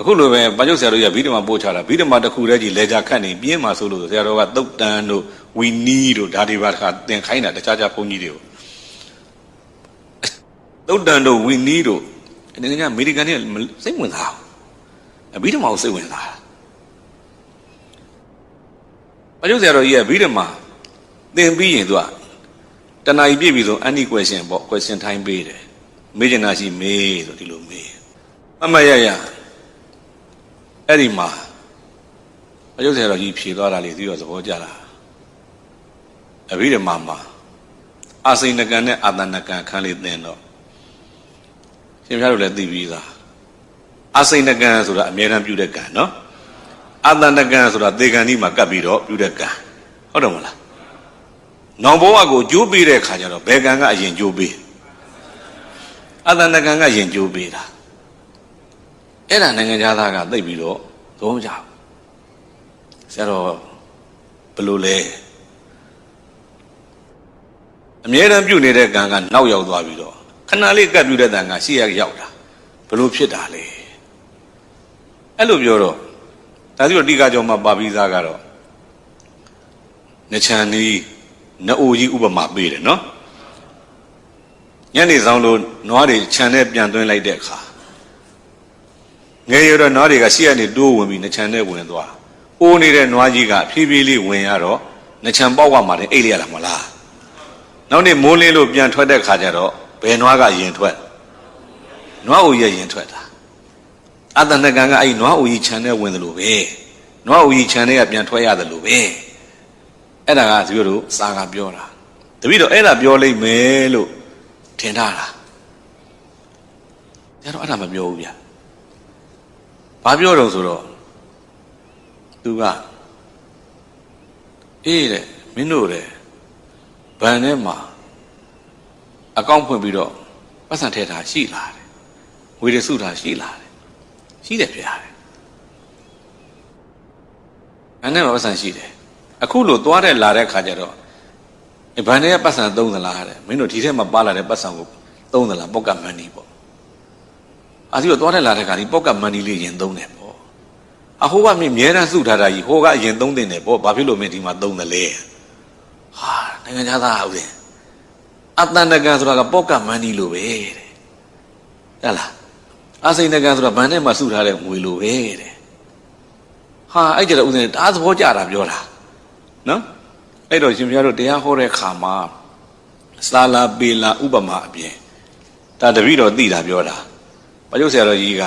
အခုလိုပဲပါကျုပ်ဆရာတို့ရဗိဓမာပို့ချတာဗိဓမာတစ်ခုတည်းကြီးလေကြခတ်နေပြင်းမှာဆိုလို့ဆရာတော်ကတုတ်တန်တို့ဝီနီးတို့ဒါတွေပါတခါသင်ခိုင်းတာတခြားခြားဘုန်းကြီးတွေကိုတုတ်တန်တို့ဝီနီးတို့အနေနဲ့အမေရိကန်တွေစိတ်ဝင်စားအဗိဓမာကိုစိတ်ဝင်စားတာပါကျုပ်ဆရာတော်ကြီးကဗိဓမာသင်ပြီးရင်သူကတဏှာကြီးပြည့်ပြီဆိုအန်ဒီ question ပေါ့ question ထိုင်းပေးတယ်မေးချင်တာရှိမေးဆိုဒီလိုမေးအမတ်ရရ အဲ့ဒီမှာအယုတ်ဆရာတော်ကြီးဖြေသွားတာလေသူရောသဘောကျတာအဘိဓမ္မာမှာအာစိဏကံနဲ့အာတဏကံခန်းလေးသင်တော့ရှင်ပြတို့လည်းသိပြီးသားအာစိဏကံဆိုတာအမြဲတမ်းပြုတဲ့ကံနော်အာတဏကံဆိုတာသေကံဒီမှာကပ်ပြီးတော့ပြုတဲ့ကံဟုတ်တယ်မလားနောင်ဘဝကိုကြိုးပေးတဲ့ခါကျတော့ဘယ်ကံကအရင်ကြိုးပေးအာတဏကံကရင်ကြိုးပေးတာ အဲ့ဒါနိုင်ငံသားကသိပ်ပြီးတော့သုံးကြဘူးဆရာတော်ဘယ်လိုလဲအမြဲတမ်းပြုတ်နေတဲ့ကံကနောက်ရောက်သွားပြီးတော့ခဏလေးကပ်ပြုတ်တဲ့တန်ကရှေ့ရရောက်တာဘယ်လိုဖြစ်တာလဲအဲ့လိုပြောတော့ဒါဆိုတော့တိကကြောင့်မှပါပြီးသားကတော့နှချမ်းနီးနအိုကြီးဥပမာပေးတယ်နော်ညနေဆောင်လို့နွားတွေခြံနဲ့ပြန်သွင်းလိုက်တဲ့အခါ ငယ်ရတော့နွားတွေကရှေ့ကနေတိုးဝင်ပြီးနှချမ်းနဲ့ဝင်သွား။အိုးနေတဲ့နွားကြီးကဖြည်းဖြည်းလေးဝင်ရတော့နှချမ်းပေါက်ကမှလည်းအိတ်လိုက်ရတာမလား။နောက်နေ့မိုးလင်းလို့ပြန်ထွက်တဲ့ခါကျတော့ဘယ်နွားကရင်ထွက်။နွားအိုရဲ့ရင်ထွက်တာ။အတဏကံကအဲ့ဒီနွားအိုကြီးခြံနဲ့ဝင်တယ်လို့ပဲ။နွားအိုကြီးခြံနဲ့ကပြန်ထွက်ရတယ်လို့ပဲ။အဲ့ဒါကသူတို့စာကပြောတာ။တပည့်တော့အဲ့ဒါပြောလိုက်မယ်လို့ထင်ထားတာ။ကျတော့အဲ့ဒါမပြောဘူးဗျာ။ ဘာပြောတော့ဆိုတော့သူကအေးတဲ့မင်းတို့တဲ့ဗန်ထဲမှာအကောင့်ဖွင့်ပြီးတော့ပတ်စံထည့်တာရှိလားတဲ့ဝေရစုတာရှိလားတဲ့ရှိတယ်ဖေရတယ်ဗန်ထဲမှာပတ်စံရှိတယ်အခုလို့သွားတဲ့လာတဲ့ခါကျတော့အဲဗန်ထဲကပတ်စံသုံးသလားတဲ့မင်းတို့ဒီထဲမှာပါလာတဲ့ပတ်စံကိုသုံးသလားပောက်ကမန်နီပေါ့ အာဒီတော့သွားတဲ့လာတဲ့ခါဒီပောက်ကမန်နီလေးရင်သုံးတယ်ပေါ့အဟိုကမြင်မြဲတမ်းစုထားတာကြီးဟိုကအရင်သုံးတင်တယ်ပေါ့ဘာဖြစ်လို့မင်းဒီမှာသုံးတယ်လဲဟာနိုင်ငံခြားသားဟုတ်တယ်အတန်တကန်ဆိုတာကပောက်ကမန်နီလိုပဲတဲ့ဟဲ့လားအစိန်တကန်ဆိုတာဗန်ထဲမှာစုထားတဲ့ငွေလိုပဲတဲ့ဟာအဲ့ကြတော့ဦးဇင်းတအားသဘောကျတာပြောတာနော်အဲ့တော့ရှင်ဘုရားတို့တရားဟောတဲ့ခါမှာစာလာပေလာဥပမာအပြင်ဒါတပည့်တော်သိတာပြောတာ ဘာလို့ဆရာတော်ကြီးက